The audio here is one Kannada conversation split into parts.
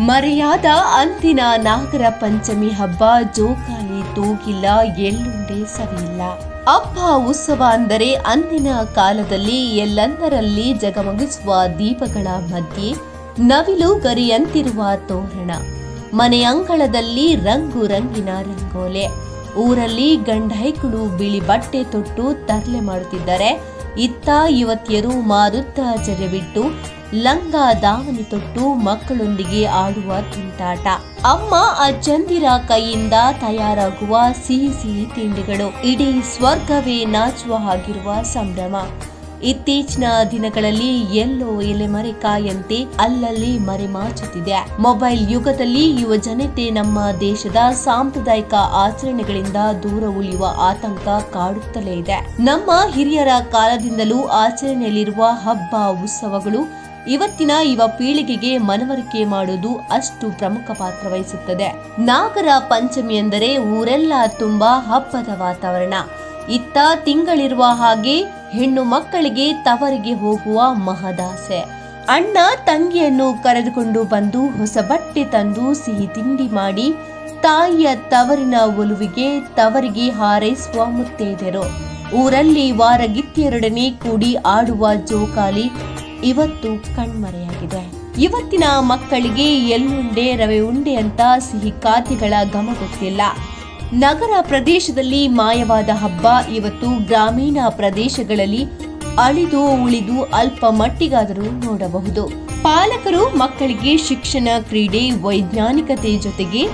ಮರೆಯಾದ ಅಂದಿನ ನಾಗರ ಪಂಚಮಿ ಹಬ್ಬ ಜೋಕಾಲಿ ತೂಗಿಲ್ಲ ಎಲ್ಲುಂಡೆ ಸರಿಯಿಲ್ಲ ಹಬ್ಬ ಉತ್ಸವ ಅಂದರೆ ಅಂದಿನ ಕಾಲದಲ್ಲಿ ಎಲ್ಲೆಂದರಲ್ಲಿ ಜಗಮಗಿಸುವ ದೀಪಗಳ ಮಧ್ಯೆ ನವಿಲು ಗರಿಯಂತಿರುವ ತೋರಣ. ಮನೆ ಅಂಗಳದಲ್ಲಿ ರಂಗು ರಂಗಿನ ರಂಗೋಲೆ. ಊರಲ್ಲಿ ಗಂಡೈಕುಳು ಬಿಳಿ ಬಟ್ಟೆ ತೊಟ್ಟು ತರಲೆ ಮಾಡುತ್ತಿದ್ದಾರೆ. ಇತ್ತ ಯುವತಿಯರು ಮಾರುತ್ತ ಜರೆ ಬಿಟ್ಟು ಲಂಗ ದಾವಣಿ ತೊಟ್ಟು ಮಕ್ಕಳೊಂದಿಗೆ ಆಡುವ ತುಂಟಾಟ. ಅಮ್ಮ ಅಜ್ಜಂದಿರ ಕೈಯಿಂದ ತಯಾರಾಗುವ ಸಿಹಿ ಸಿಹಿ ತಿಂಡಿಗಳು. ಇಡೀ ಸ್ವರ್ಗವೇ ನಾಚುವ ಹಾಗಿರುವ ಸಂಭ್ರಮ. ಇತ್ತೀಚಿನ ದಿನಗಳಲ್ಲಿ ಎಲ್ಲೋ ಎಲೆಮರೆ ಕಾಯಂತೆ ಅಲ್ಲಲ್ಲಿ ಮರೆಮಾಚುತ್ತಿದೆ. ಮೊಬೈಲ್ ಯುಗದಲ್ಲಿ ಯುವ ಜನತೆ ನಮ್ಮ ದೇಶದ ಸಾಂಪ್ರದಾಯಿಕ ಆಚರಣೆಗಳಿಂದ ದೂರ ಉಳಿಯುವ ಆತಂಕ ಕಾಡುತ್ತಲೇ ಇದೆ. ನಮ್ಮ ಹಿರಿಯರ ಕಾಲದಿಂದಲೂ ಆಚರಣೆಯಲ್ಲಿರುವ ಹಬ್ಬ, ಉತ್ಸವಗಳು ಇವತ್ತಿನ ಯುವ ಪೀಳಿಗೆಗೆ ಮನವರಿಕೆ ಮಾಡುವುದು ಅಷ್ಟು ಪ್ರಮುಖ ಪಾತ್ರ ವಹಿಸುತ್ತದೆ. ನಾಗರ ಪಂಚಮಿ ಎಂದರೆ ಊರೆಲ್ಲ ತುಂಬಾ ಹಬ್ಬದ ವಾತಾವರಣ. ಇತ್ತ ತಿಂಗಳಿರುವ ಹಾಗೆ ಹೆಣ್ಣು ಮಕ್ಕಳಿಗೆ ತವರಿಗೆ ಹೋಗುವ ಮಹದಾಸೆ. ಅಣ್ಣ ತಂಗಿಯನ್ನು ಕರೆದುಕೊಂಡು ಬಂದು ಹೊಸ ಬಟ್ಟೆ ತಂದು ಸಿಹಿ ತಿಂಡಿ ಮಾಡಿ, ತಾಯಿಯ ತವರಿನ ಒಲುವಿಗೆ ತವರಿಗೆ ಹಾರೈಸುವ ಮುತ್ತೈದೆರು ಊರಲ್ಲಿ ವಾರಗಿತ್ತಿಯರೊಡನೆ ಕೂಡಿ ಆಡುವ ಜೋಕಾಲಿ ಇವತ್ತು ಕಣ್ಮರೆಯಾಗಿದೆ. ಇವತ್ತಿನ ಮಕ್ಕಳಿಗೆ ಎಲ್ಲುಂಡೆ ರವೆ ಉಂಡೆ ಅಂತ ಸಿಹಿ ಖಾತೆಗಳ ಘಮ ಗೊತ್ತಿಲ್ಲ. ನಗರ ಪ್ರದೇಶದಲ್ಲಿ ಮಾಯವಾದ ಹಬ್ಬ ಇವತ್ತು ಗ್ರಾಮೀಣ ಪ್ರದೇಶಗಳಲ್ಲಿ ಅಳಿದು ಉಳಿದು ಅಲ್ಪ ಮಟ್ಟಿಗಾದರೂ ನೋಡಬಹುದು. ಪಾಲಕರು ಮಕ್ಕಳಿಗೆ ಶಿಕ್ಷಣ, ಕ್ರೀಡೆ, ವೈಜ್ಞಾನಿಕತೆ ಜೊತೆಗೆ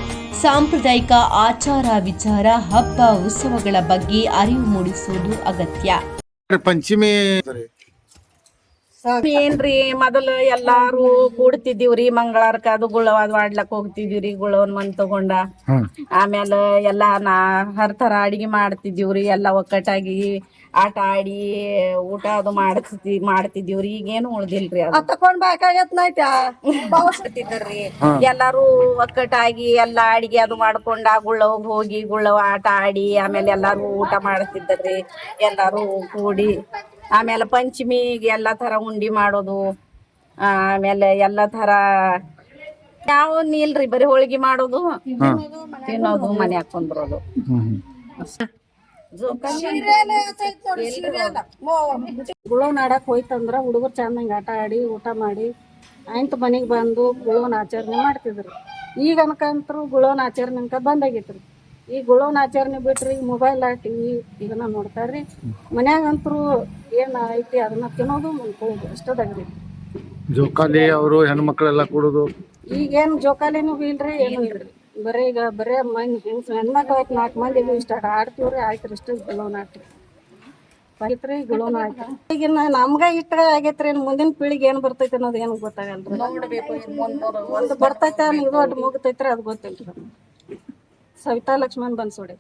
ಸಾಂಪ್ರದಾಯಿಕ ಆಚಾರ ವಿಚಾರ, ಹಬ್ಬ, ಉತ್ಸವಗಳ ಬಗ್ಗೆ ಅರಿವು ಮೂಡಿಸುವುದು ಅಗತ್ಯ. ಪಂಚಮಿ ಏನ್ರಿ ಮೊದಲು ಎಲ್ಲಾರು ಕೂಡ್ತಿದ್ದೀವ್ರಿ ಮಂಗಳಾರಕ್ಕ ಅದು ಗುಳವಾದ ಮಾಡ್ಲಕ್ ಹೋಗ್ತಿದೀವ್ರಿ ಗುಳವನ್ ಮನ್ ತಗೊಂಡ. ಆಮ್ಯಾಲ ಎಲ್ಲಾ ನಾ ಹರ್ ಅಡಿಗೆ ಮಾಡ್ತಿದ್ದೀವ್ರಿ ಎಲ್ಲಾ ಒಕ್ಕಟ್ಟಾಗಿ ಆಟ ಆಡಿ ಊಟ ಅದು ಮಾಡ್ತಿ ಮಾಡ್ತಿದ್ದೀವ್ರಿ ಈಗೇನು ಉಳ್ದಿಲ್ರಿ ಅದು. ತಕೊಂಡ್ ಬೇಕಾಗತ್ ನೈತ ಮಾಡ್ತಿದ್ದಾರ್ರಿ ಎಲ್ಲಾರು ಒಕ್ಕಟ್ಟಾಗಿ ಎಲ್ಲಾ ಅಡಿಗೆ ಅದು ಮಾಡ್ಕೊಂಡ ಗುಳ್ಳವ್ ಹೋಗಿ ಗುಳ್ಳವ ಆಟ ಆಡಿ ಆಮೇಲೆ ಎಲ್ಲಾರು ಊಟ ಮಾಡ್ತಿದ್ದಾರ್ರಿ. ಎಲ್ಲಾರು ಕೂಡಿ ಆಮೇಲೆ ಪಂಚಮಿಗೆ ಎಲ್ಲ ಥರ ಉಂಡಿ ಮಾಡೋದು ಆಮೇಲೆ ಎಲ್ಲ ಥರ ಯಾವ ನೀಲ್ರಿ ಬರೀ ಹೋಳಿಗೆ ಮಾಡೋದು ತಿನ್ನೋದು ಮನೆ ಹಾಕೊಂಡ್ ಬರೋದು. ಗುಳೋನ್ ಆಡಕ್ ಹೋಯ್ತಂದ್ರ ಹುಡುಗರು ಚಂದಂಗ ಆಟ ಆಡಿ ಊಟ ಮಾಡಿ ಆಯ್ತು ಮನೆಗೆ ಬಂದು ಗುಳೋನ್ ಆಚರಣೆ ಮಾಡ್ತಿದ್ರು. ಈಗ ಅನ್ಕಂತ್ರು ಗುಳೋನ್ ಆಚರಣೆ ಅನ್ಕ ಬಂದಾಗೈತ್ರಿ. ಈ ಗುಳವನ ಆಚರಣೆ ಬಿಟ್ರಿ ಮೊಬೈಲ್ ಟಿವಿ ಇದನ್ನ ನೋಡ್ತಾರ್ರಿ. ಮನ್ಯಾಗಂತ್ರು ಏನ್ ಐತಿ ಅದನ್ನ ತಿನ್ನೋದು ಮುಂದ್ಕೊಳ್ಳೋದು ಅಷ್ಟದಾಗ್ರಿ ಜೋಕಾಲಿ ಅವರು ಹೆಣ್ಮಕ್ಳೆಲ್ಲ ಕೂಡುದು. ಈಗೇನ್ ಜೋಕಾಲಿನೂ ಇಲ್ರಿ ಏನು ಇಲ್ರಿ ಬರೀ ಈಗ ಬರೇ ಮಂದಿ ಹೆಂಗ್ ಹೆಣ್ಮಕ್ಳು ಆಯ್ತು ನಾಲ್ಕು ಮಂದಿ ಇಷ್ಟ ಆಡ್ತೀವ್ರಿ ಆಯ್ತು ಇಷ್ಟ ಗುಳವನ ಆಟ ಐತ್ರಿ ಗುಳವನ ಆಯ್ತು ಈಗಿನ ನಮ್ಗ ಇಷ್ಟ ಆಗೈತ್ರಿ ಮುಂದಿನ ಪೀಳಿಗೆ ಏನ್ ಬರ್ತೈತಿ ಅನ್ನೋದು ಏನು ಗೊತ್ತಾಗಲ್ರಿ. ಬರ್ತೈತೆ ಇದು ಒಟ್ಟು ಮುಗ್ತೈತ್ರಿ ಅದು ಗೊತ್ತಿಲ್ರಿ. सविता लक्ष्मण बनसोडे.